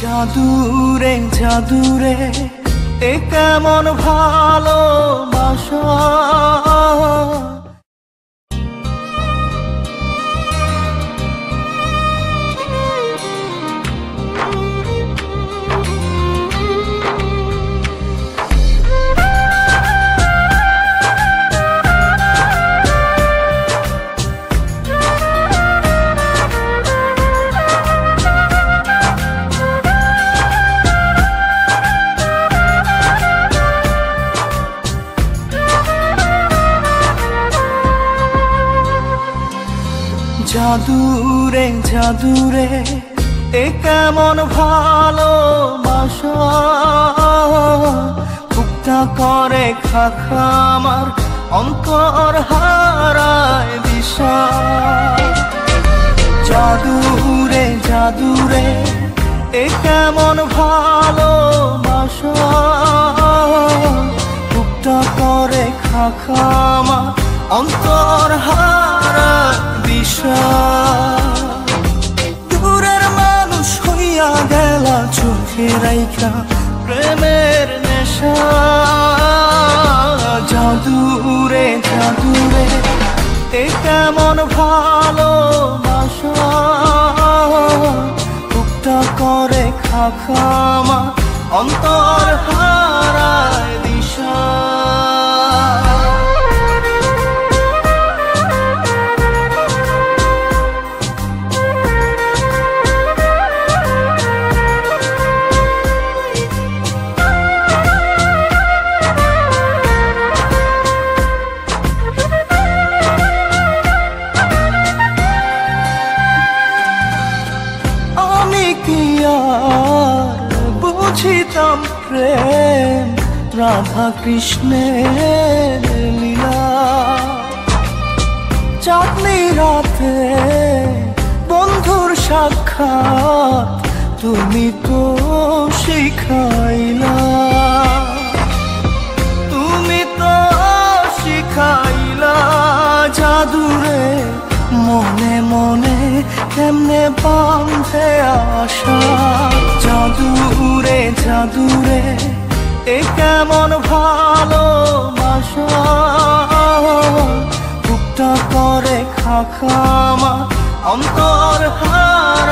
জাদুরে জাদুরে এ কেমন ভালোবাসা। জাদুরে জাদুরে, এ কেমন ভালোবাসা? ভুক্তা করে খাখা আমার, অন্তর হারায় দিশা। জাদুরে জাদুরে, এ কেমন ভালোবাসা? ভুক্তা করে খাখা আমার অন্তর দিশা দূরের মানুষ হইয়া গেলা চোখে রাইখা প্রেমের নেশা। জাদুরে জাদুরে, এ কেমন ভালোবাসা। বুকটা করে খাখামা অন্তর হারায় দিশা। কি আর বুঝিতাম প্রেম রাধা কৃষ্ণের লীলা। চাঁদনি রাতে বন্ধুর সাক্ষাৎ তুমি তো শিখাইলা। তুমি তো শিখাইলা জাদুরে মনে মনে কেমনে বাঁধে আশা। জাদুরে জাদুরে এ কেমন ভালো ভালোবাসা। বুকটা করে খাখামা অন্তর হারায়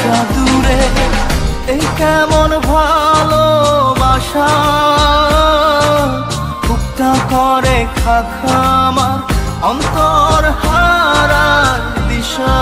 কেমন ভালোবাসা? ফুকটা করে খাখামা অন্তর হারা দিশা।